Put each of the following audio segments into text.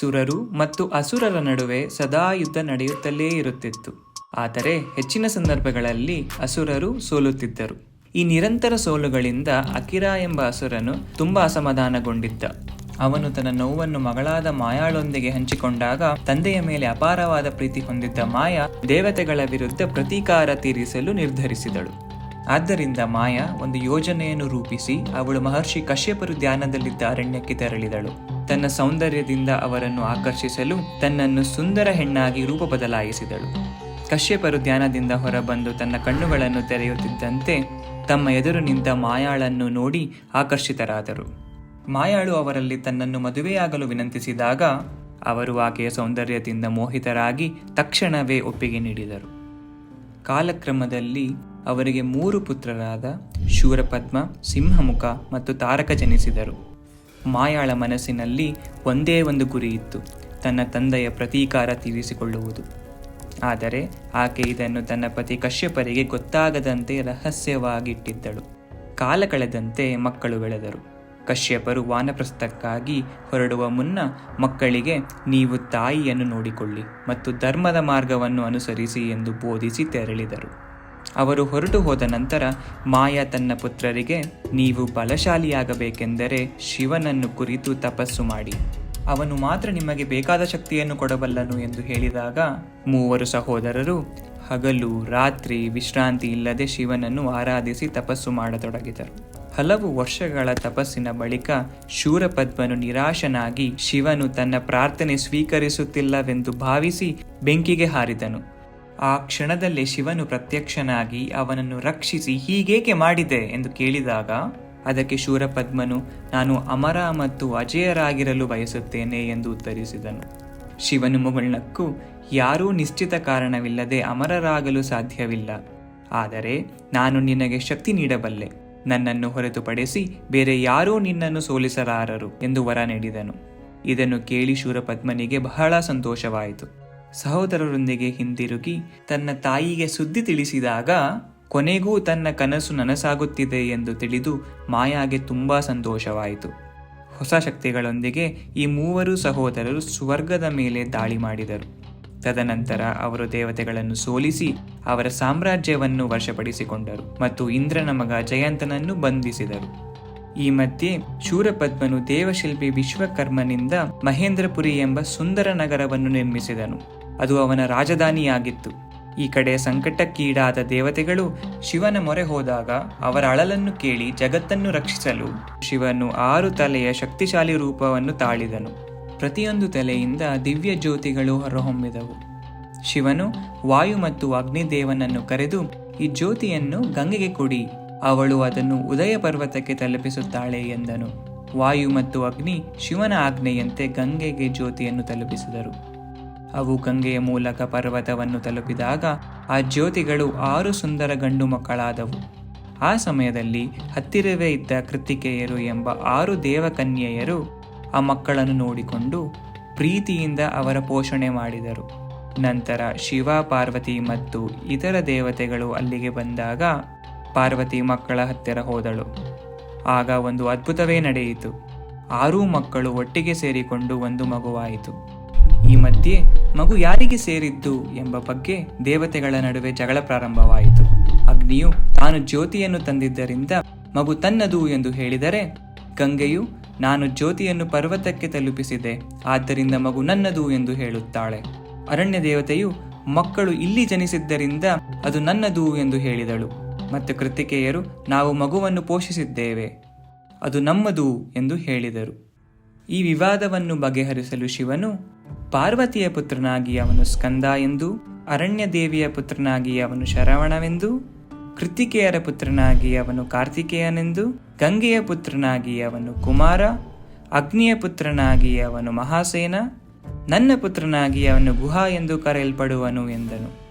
ಸುರರು ಮತ್ತು ಅಸುರರ ನಡುವೆ ಸದಾ ಯುದ್ಧ ನಡೆಯುತ್ತಲೇ ಇರುತ್ತಿತ್ತು. ಆದರೆ ಹೆಚ್ಚಿನ ಸಂದರ್ಭಗಳಲ್ಲಿ ಅಸುರರು ಸೋಲುತ್ತಿದ್ದರು. ಈ ನಿರಂತರ ಸೋಲುಗಳಿಂದ ಅಕಿರ ಎಂಬ ಅಸುರನು ತುಂಬಾ ಅಸಮಾಧಾನಗೊಂಡಿದ್ದ. ಅವನು ತನ್ನ ನೋವನ್ನು ಮಗಳಾದ ಮಾಯಾಳೊಂದಿಗೆ ಹಂಚಿಕೊಂಡಾಗ ತಂದೆಯ ಮೇಲೆ ಅಪಾರವಾದ ಪ್ರೀತಿ ಹೊಂದಿದ್ದ ಮಾಯಾ ದೇವತೆಗಳ ವಿರುದ್ಧ ಪ್ರತೀಕಾರ ತೀರಿಸಲು ನಿರ್ಧರಿಸಿದಳು. ಆದ್ದರಿಂದ ಮಾಯಾ ಒಂದು ಯೋಜನೆಯನ್ನು ರೂಪಿಸಿ ಅವಳು ಮಹರ್ಷಿ ಕಶ್ಯಪರು ಧ್ಯಾನದಲ್ಲಿದ್ದ ಅರಣ್ಯಕ್ಕೆ ತೆರಳಿದಳು. ತನ್ನ ಸೌಂದರ್ಯದಿಂದ ಅವರನ್ನು ಆಕರ್ಷಿಸಲು ತನ್ನನ್ನು ಸುಂದರ ಹೆಣ್ಣಾಗಿ ರೂಪ ಬದಲಾಯಿಸಿದಳು ಕಶ್ಯಪರು ಧ್ಯಾನದಿಂದ ಹೊರಬಂದು ತನ್ನ ಕಣ್ಣುಗಳನ್ನು ತೆರೆಯುತ್ತಿದ್ದಂತೆ ತಮ್ಮ ಎದುರು ನಿಂತ ಮಾಯಾಳನ್ನು ನೋಡಿ ಆಕರ್ಷಿತರಾದರು. ಮಾಯಾಳು ಅವರಲ್ಲಿ ತನ್ನನ್ನು ಮದುವೆಯಾಗಲು ವಿನಂತಿಸಿದಾಗ ಅವರು ಆಕೆಯ ಸೌಂದರ್ಯದಿಂದ ಮೋಹಿತರಾಗಿ ತಕ್ಷಣವೇ ಒಪ್ಪಿಗೆ ನೀಡಿದರು. ಕಾಲಕ್ರಮದಲ್ಲಿ ಅವರಿಗೆ ಮೂರು ಪುತ್ರರಾದ ಶೂರಪದ್ಮ, ಸಿಂಹಮುಖ ಮತ್ತು ತಾರಕ ಜನಿಸಿದರು. ಮಾಯಾಳ ಮನಸ್ಸಿನಲ್ಲಿ ಒಂದೇ ಒಂದು ಗುರಿ ಇತ್ತು, ತನ್ನ ತಂದೆಯ ಪ್ರತೀಕಾರ ತೀರಿಸಿಕೊಳ್ಳುವುದು. ಆದರೆ ಆಕೆ ಇದನ್ನು ತನ್ನ ಪತಿ ಕಶ್ಯಪರಿಗೆ ಗೊತ್ತಾಗದಂತೆ ರಹಸ್ಯವಾಗಿಟ್ಟಿದ್ದಳು. ಕಾಲ ಕಳೆದಂತೆ ಮಕ್ಕಳು ಬೆಳೆದರು. ಕಶ್ಯಪರು ವಾನಪ್ರಸ್ಥಕ್ಕಾಗಿ ಹೊರಡುವ ಮುನ್ನ ಮಕ್ಕಳಿಗೆ, ನೀವು ತಾಯಿಯನ್ನು ನೋಡಿಕೊಳ್ಳಿ ಮತ್ತು ಧರ್ಮದ ಮಾರ್ಗವನ್ನು ಅನುಸರಿಸಿ ಎಂದು ಬೋಧಿಸಿ ತೆರಳಿದರು. ಅವರು ಹೊರಟು ಹೋದ ನಂತರ ಮಾಯಾ ತನ್ನ ಪುತ್ರರಿಗೆ, ನೀವು ಬಲಶಾಲಿಯಾಗಬೇಕೆಂದರೆ ಶಿವನನ್ನು ಕುರಿತು ತಪಸ್ಸು ಮಾಡಿ. ಅವನು ಮಾತ್ರ ನಿಮಗೆ ಬೇಕಾದ ಶಕ್ತಿಯನ್ನು ಕೊಡಬಲ್ಲನು ಎಂದು ಹೇಳಿದಾಗ ಮೂವರು ಸಹೋದರರು ಹಗಲು, ರಾತ್ರಿ ವಿಶ್ರಾಂತಿ ಇಲ್ಲದೆ ಶಿವನನ್ನು ಆರಾಧಿಸಿ ತಪಸ್ಸು ಮಾಡತೊಡಗಿದರು. ಹಲವು ವರ್ಷಗಳ ತಪಸ್ಸಿನ ಬಳಿಕ ಶೂರಪದ್ಮನು ನಿರಾಶನಾಗಿ ಶಿವನು ತನ್ನ ಪ್ರಾರ್ಥನೆ ಸ್ವೀಕರಿಸುತ್ತಿಲ್ಲವೆಂದು ಭಾವಿಸಿ ಬೆಂಕಿಗೆ ಹಾರಿದನು. ಆ ಕ್ಷಣದಲ್ಲಿ ಶಿವನು ಪ್ರತ್ಯಕ್ಷನಾಗಿ ಅವನನ್ನು ರಕ್ಷಿಸಿ ಹೀಗೇಕೆ ಮಾಡಿದೆ ಎಂದು ಕೇಳಿದಾಗ, ಅದಕ್ಕೆ ಶೂರಪದ್ಮನು, ನಾನು ಅಮರ ಮತ್ತು ಅಜೇಯರಾಗಿರಲು ಬಯಸುತ್ತೇನೆ ಎಂದು ಉತ್ತರಿಸಿದನು. ಶಿವನು ಮುಗುಳ್ನಕ್ಕು ಯಾರೂ ನಿಶ್ಚಿತ ಕಾರಣವಿಲ್ಲದೆ ಅಮರರಾಗಲು ಸಾಧ್ಯವಿಲ್ಲ. ಆದರೆ ನಾನು ನಿನಗೆ ಶಕ್ತಿ ನೀಡಬಲ್ಲೆ. ನನ್ನನ್ನು ಹೊರತುಪಡಿಸಿ ಬೇರೆ ಯಾರೂ ನಿನ್ನನ್ನು ಸೋಲಿಸಲಾರರು ಎಂದು ವರ ನೀಡಿದನು. ಇದನ್ನು ಕೇಳಿ ಶೂರಪದ್ಮನಿಗೆ ಬಹಳ ಸಂತೋಷವಾಯಿತು. ಸಹೋದರರೊಂದಿಗೆ ಹಿಂದಿರುಗಿ ತನ್ನ ತಾಯಿಗೆ ಸುದ್ದಿ ತಿಳಿಸಿದಾಗ, ಕೊನೆಗೂ ತನ್ನ ಕನಸು ನನಸಾಗುತ್ತಿದೆ ಎಂದು ತಿಳಿದು ಮಾಯಾಗೆ ತುಂಬ ಸಂತೋಷವಾಯಿತು. ಹೊಸ ಶಕ್ತಿಗಳೊಂದಿಗೆ ಈ ಮೂವರು ಸಹೋದರರು ಸ್ವರ್ಗದ ಮೇಲೆ ದಾಳಿ ಮಾಡಿದರು. ತದನಂತರ ಅವರು ದೇವತೆಗಳನ್ನು ಸೋಲಿಸಿ ಅವರ ಸಾಮ್ರಾಜ್ಯವನ್ನು ವಶಪಡಿಸಿಕೊಂಡರು ಮತ್ತು ಇಂದ್ರನ ಮಗ ಜಯಂತನನ್ನು ಬಂಧಿಸಿದರು. ಈ ಮಧ್ಯೆ ಶೂರಪದ್ಮನು ದೇವಶಿಲ್ಪಿ ವಿಶ್ವಕರ್ಮನಿಂದ ಮಹೇಂದ್ರಪುರಿ ಎಂಬ ಸುಂದರ ನಗರವನ್ನು ನಿರ್ಮಿಸಿದನು. ಅದು ಅವನ ರಾಜಧಾನಿಯಾಗಿತ್ತು. ಈ ಕಡೆ ಸಂಕಟಕ್ಕೀಡಾದ ದೇವತೆಗಳು ಶಿವನ ಮೊರೆ ಹೋದಾಗ ಅವರ ಅಳಲನ್ನು ಕೇಳಿ ಜಗತ್ತನ್ನು ರಕ್ಷಿಸಲು ಶಿವನು ಆರು ತಲೆಯ ಶಕ್ತಿಶಾಲಿ ರೂಪವನ್ನು ತಾಳಿದನು. ಪ್ರತಿಯೊಂದು ತಲೆಯಿಂದ ದಿವ್ಯ ಜ್ಯೋತಿಗಳು ಹೊರಹೊಮ್ಮಿದವು. ಶಿವನು ವಾಯು ಮತ್ತು ಅಗ್ನಿದೇವನನ್ನು ಕರೆದು, ಈ ಜ್ಯೋತಿಯನ್ನು ಗಂಗೆಗೆ ಕೊಡಿ, ಅವಳು ಅದನ್ನು ಉದಯ ಪರ್ವತಕ್ಕೆ ತಲುಪಿಸುತ್ತಾಳೆ ಎಂದನು. ವಾಯು ಮತ್ತು ಅಗ್ನಿ ಶಿವನ ಆಜ್ಞೆಯಂತೆ ಗಂಗೆಗೆ ಜ್ಯೋತಿಯನ್ನು ತಲುಪಿಸಿದರು. ಅವು ಗಂಗೆಯ ಮೂಲಕ ಪರ್ವತವನ್ನು ತಲುಪಿದಾಗ ಆ ಜ್ಯೋತಿಗಳು ಆರು ಸುಂದರ ಗಂಡು ಮಕ್ಕಳಾದವು. ಆ ಸಮಯದಲ್ಲಿ ಹತ್ತಿರವೇ ಇದ್ದ ಕೃತಿಕೆಯರು ಎಂಬ ಆರು ದೇವಕನ್ಯೆಯರು ಆ ಮಕ್ಕಳನ್ನು ನೋಡಿಕೊಂಡು ಪ್ರೀತಿಯಿಂದ ಅವರ ಪೋಷಣೆ ಮಾಡಿದರು. ನಂತರ ಶಿವ, ಪಾರ್ವತಿ ಮತ್ತು ಇತರ ದೇವತೆಗಳು ಅಲ್ಲಿಗೆ ಬಂದಾಗ ಪಾರ್ವತಿ ಮಕ್ಕಳ ಹತ್ತಿರ ಹೋದಳು. ಆಗ ಒಂದು ಅದ್ಭುತವೇ ನಡೆಯಿತು. ಆರೂ ಮಕ್ಕಳು ಒಟ್ಟಿಗೆ ಸೇರಿಕೊಂಡು ಒಂದು ಮಗುವಾಯಿತು. ಈ ಮಧ್ಯೆ ಮಗು ಯಾರಿಗೆ ಸೇರಿದ್ದು ಎಂಬ ಬಗ್ಗೆ ದೇವತೆಗಳ ನಡುವೆ ಜಗಳ ಪ್ರಾರಂಭವಾಯಿತು. ಅಗ್ನಿಯು ತಾನು ಜ್ಯೋತಿಯನ್ನು ತಂದಿದ್ದರಿಂದ ಮಗು ತನ್ನದು ಎಂದು ಹೇಳಿದರೆ, ಗಂಗೆಯು ನಾನು ಜ್ಯೋತಿಯನ್ನು ಪರ್ವತಕ್ಕೆ ತಲುಪಿಸಿದೆ, ಆದ್ದರಿಂದ ಮಗು ನನ್ನದು ಎಂದು ಹೇಳುತ್ತಾಳೆ. ಅರಣ್ಯ ದೇವತೆಯು ಮಕ್ಕಳು ಇಲ್ಲಿ ಜನಿಸಿದ್ದರಿಂದ ಅದು ನನ್ನದು ಎಂದು ಹೇಳಿದಳು. ಮತ್ತು ಕೃತಿಕೆಯರು ನಾವು ಮಗುವನ್ನು ಪೋಷಿಸಿದ್ದೇವೆ, ಅದು ನಮ್ಮದು ಎಂದು ಹೇಳಿದರು. ಈ ವಿವಾದವನ್ನು ಬಗೆಹರಿಸಲು ಶಿವನು ಪಾರ್ವತಿಯ ಪುತ್ರನಾಗಿ ಅವನು ಸ್ಕಂದ ಎಂದು ಅರಣ್ಯ ದೇವಿಯ ಪುತ್ರನಾಗಿ ಅವನು ಶರವಣವೆಂದು ಕೃತಿಕೆಯರ ಪುತ್ರನಾಗಿ ಅವನು ಕಾರ್ತಿಕೇಯನೆಂದು, ಗಂಗೆಯ ಪುತ್ರನಾಗಿ ಅವನು ಕುಮಾರ, ಅಗ್ನಿಯ ಪುತ್ರನಾಗಿ ಅವನು ಮಹಾಸೇನ, ನನ್ನ ಪುತ್ರನಾಗಿ ಅವನು ಗುಹಾ ಎಂದು ಕರೆಯಲ್ಪಡುವನು ಎಂದನು.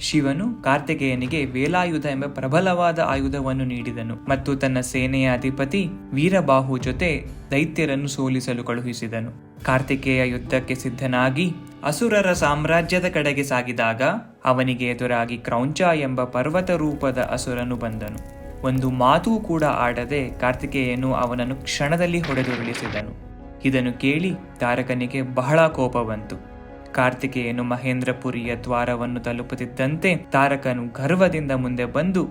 ಶಿವನು ಕಾರ್ತಿಕೇಯನಿಗೆ ವೇಲಾಯುಧ ಎಂಬ ಪ್ರಬಲವಾದ ಆಯುಧವನ್ನು ನೀಡಿದನು ಮತ್ತು ತನ್ನ ಸೇನೆಯ ಅಧಿಪತಿ ವೀರಬಾಹು ಜೊತೆ ದೈತ್ಯರನ್ನು ಸೋಲಿಸಲು ಕಳುಹಿಸಿದನು. ಕಾರ್ತಿಕೇಯ ಯುದ್ಧಕ್ಕೆ ಸಿದ್ಧನಾಗಿ ಅಸುರರ ಸಾಮ್ರಾಜ್ಯದ ಕಡೆಗೆ ಸಾಗಿದಾಗ ಅವನಿಗೆ ಎದುರಾಗಿ ಕ್ರೌಂಚ ಎಂಬ ಪರ್ವತ ರೂಪದ ಅಸುರನು ಬಂದನು. ಒಂದು ಮಾತೂ ಕೂಡ ಆಡದೆ ಕಾರ್ತಿಕೇಯನು ಅವನನ್ನು ಕ್ಷಣದಲ್ಲಿ ಹೊಡೆದುರುಳಿಸಿದನು. ಇದನ್ನು ಕೇಳಿ ತಾರಕನಿಗೆ ಬಹಳ ಕೋಪ ಬಂತು. ಕಾರ್ತಿಕೇಯನು ಮಹೇಂದ್ರಪುರಿಯ ದ್ವಾರವನ್ನು ತಲುಪುತ್ತಿದ್ದಂತೆ ತಾರಕನು ಗರ್ವದಿಂದ ಮುಂದೆ ಬಂದು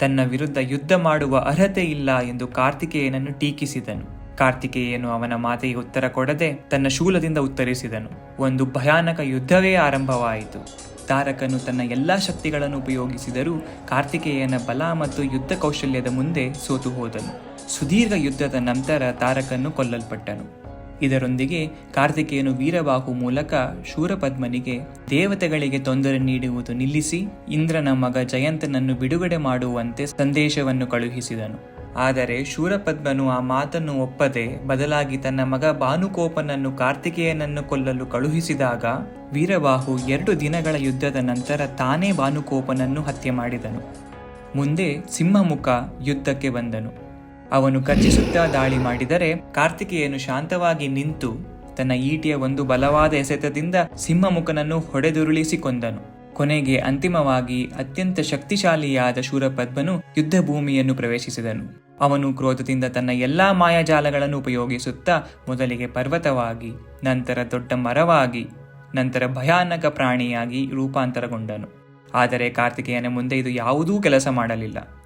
ತನ್ನ ವಿರುದ್ಧ ಯುದ್ಧ ಮಾಡುವ ಅರ್ಹತೆ ಇಲ್ಲ ಎಂದು ಕಾರ್ತಿಕೇಯನನ್ನು ಟೀಕಿಸಿದನು. ಕಾರ್ತಿಕೇಯನು ಅವನ ಮಾತೆಗೆ ಉತ್ತರ ಕೊಡದೆ ತನ್ನ ಶೂಲದಿಂದ ಉತ್ತರಿಸಿದನು. ಒಂದು ಭಯಾನಕ ಯುದ್ಧವೇ ಆರಂಭವಾಯಿತು. ತಾರಕನು ತನ್ನ ಎಲ್ಲಾ ಶಕ್ತಿಗಳನ್ನು ಉಪಯೋಗಿಸಿದರೂ ಕಾರ್ತಿಕೇಯನ ಬಲ ಮತ್ತು ಯುದ್ಧ ಕೌಶಲ್ಯದ ಮುಂದೆ ಸೋತು ಹೋದನು. ಸುದೀರ್ಘ ಯುದ್ಧದ ನಂತರ ತಾರಕನು ಕೊಲ್ಲಲ್ಪಟ್ಟನು. ಇದರೊಂದಿಗೆ ಕಾರ್ತಿಕೇಯನು ವೀರಬಾಹು ಮೂಲಕ ಶೂರಪದ್ಮನಿಗೆ ದೇವತೆಗಳಿಗೆ ತೊಂದರೆ ನೀಡುವುದು ನಿಲ್ಲಿಸಿ ಇಂದ್ರನ ಮಗ ಜಯಂತನನ್ನು ಬಿಡುಗಡೆ ಮಾಡುವಂತೆ ಸಂದೇಶವನ್ನು ಕಳುಹಿಸಿದನು. ಆದರೆ ಶೂರಪದ್ಮನು ಆ ಮಾತನ್ನು ಒಪ್ಪದೆ ಬದಲಾಗಿ ತನ್ನ ಮಗ ಭಾನುಕೋಪನನ್ನು ಕಾರ್ತಿಕೇಯನನ್ನು ಕೊಲ್ಲಲು ಕಳುಹಿಸಿದಾಗ ವೀರಬಾಹು ಎರಡು ದಿನಗಳ ಯುದ್ಧದ ನಂತರ ತಾನೇ ಭಾನುಕೋಪನನ್ನು ಹತ್ಯೆ ಮಾಡಿದನು. ಮುಂದೆ ಸಿಂಹಮುಖ ಯುದ್ಧಕ್ಕೆ ಬಂದನು. ಅವನು ಕಚ್ಚಿಸುತ್ತಾ ದಾಳಿ ಮಾಡಿದರೆ ಕಾರ್ತಿಕೇಯನು ಶಾಂತವಾಗಿ ನಿಂತು ತನ್ನ ಈಟಿಯ ಒಂದು ಬಲವಾದ ಎಸೆತದಿಂದ ಸಿಂಹಮುಖನನ್ನು ಹೊಡೆದುರುಳಿಸಿಕೊಂಡನು. ಕೊನೆಗೆ ಅಂತಿಮವಾಗಿ ಅತ್ಯಂತ ಶಕ್ತಿಶಾಲಿಯಾದ ಶೂರಪದ್ಮನು ಯುದ್ಧ ಭೂಮಿಯನ್ನು ಪ್ರವೇಶಿಸಿದನು. ಅವನು ಕ್ರೋಧದಿಂದ ತನ್ನ ಎಲ್ಲಾ ಮಾಯಾಜಾಲಗಳನ್ನು ಉಪಯೋಗಿಸುತ್ತಾ ಮೊದಲಿಗೆ ಪರ್ವತವಾಗಿ, ನಂತರ ದೊಡ್ಡ ಮರವಾಗಿ, ನಂತರ ಭಯಾನಕ ಪ್ರಾಣಿಯಾಗಿ ರೂಪಾಂತರಗೊಂಡನು. ಆದರೆ ಕಾರ್ತಿಕೇಯನ ಮುಂದೆ ಇದು ಯಾವುದೂ ಕೆಲಸ ಮಾಡಲಿಲ್ಲ.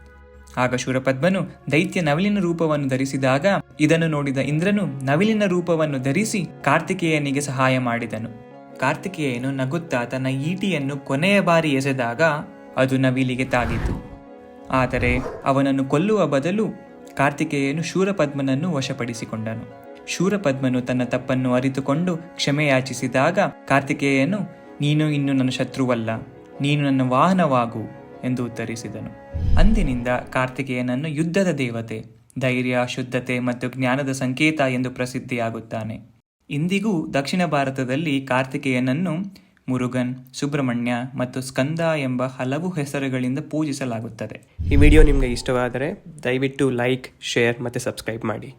ಆಗ ಶೂರಪದ್ಮನು ದೈತ್ಯ ನವಿಲಿನ ರೂಪವನ್ನು ಧರಿಸಿದಾಗ ಇದನ್ನು ನೋಡಿದ ಇಂದ್ರನು ನವಿಲಿನ ರೂಪವನ್ನು ಧರಿಸಿ ಕಾರ್ತಿಕೇಯನಿಗೆ ಸಹಾಯ ಮಾಡಿದನು. ಕಾರ್ತಿಕೇಯನು ನಗುತ್ತಾ ತನ್ನ ಈಟಿಯನ್ನು ಕೊನೆಯ ಬಾರಿ ಎಸೆದಾಗ ಅದು ನವಿಲಿಗೆ ತಾಗಿತು. ಆದರೆ ಅವನನ್ನು ಕೊಲ್ಲುವ ಬದಲು ಕಾರ್ತಿಕೇಯನು ಶೂರಪದ್ಮನನ್ನು ವಶಪಡಿಸಿಕೊಂಡನು. ಶೂರಪದ್ಮನು ತನ್ನ ತಪ್ಪನ್ನು ಅರಿತುಕೊಂಡು ಕ್ಷಮೆಯಾಚಿಸಿದಾಗ ಕಾರ್ತಿಕೇಯನು, ನೀನು ಇನ್ನು ನನ್ನ ಶತ್ರುವಲ್ಲ. ನೀನು ನನ್ನ ವಾಹನವಾಗು. ಎಂದು ಉತ್ತರಿಸಿದನು. ಅಂದಿನಿಂದ ಕಾರ್ತಿಕೇಯನನ್ನು ಯುದ್ಧದ ದೇವತೆ, ಧೈರ್ಯ, ಶುದ್ಧತೆ ಮತ್ತು ಜ್ಞಾನದ ಸಂಕೇತ ಎಂದು ಪ್ರಸಿದ್ಧಿಯಾಗುತ್ತಾನೆ. ಇಂದಿಗೂ ದಕ್ಷಿಣ ಭಾರತದಲ್ಲಿ ಕಾರ್ತಿಕೇಯನನ್ನು ಮುರುಗನ್, ಸುಬ್ರಹ್ಮಣ್ಯ ಮತ್ತು ಸ್ಕಂದ ಎಂಬ ಹಲವು ಹೆಸರುಗಳಿಂದ ಪೂಜಿಸಲಾಗುತ್ತದೆ. ಈ ವಿಡಿಯೋ ನಿಮಗೆ ಇಷ್ಟವಾದರೆ ದಯವಿಟ್ಟು ಲೈಕ್, ಶೇರ್ ಮತ್ತು ಸಬ್ಸ್ಕ್ರೈಬ್ ಮಾಡಿ.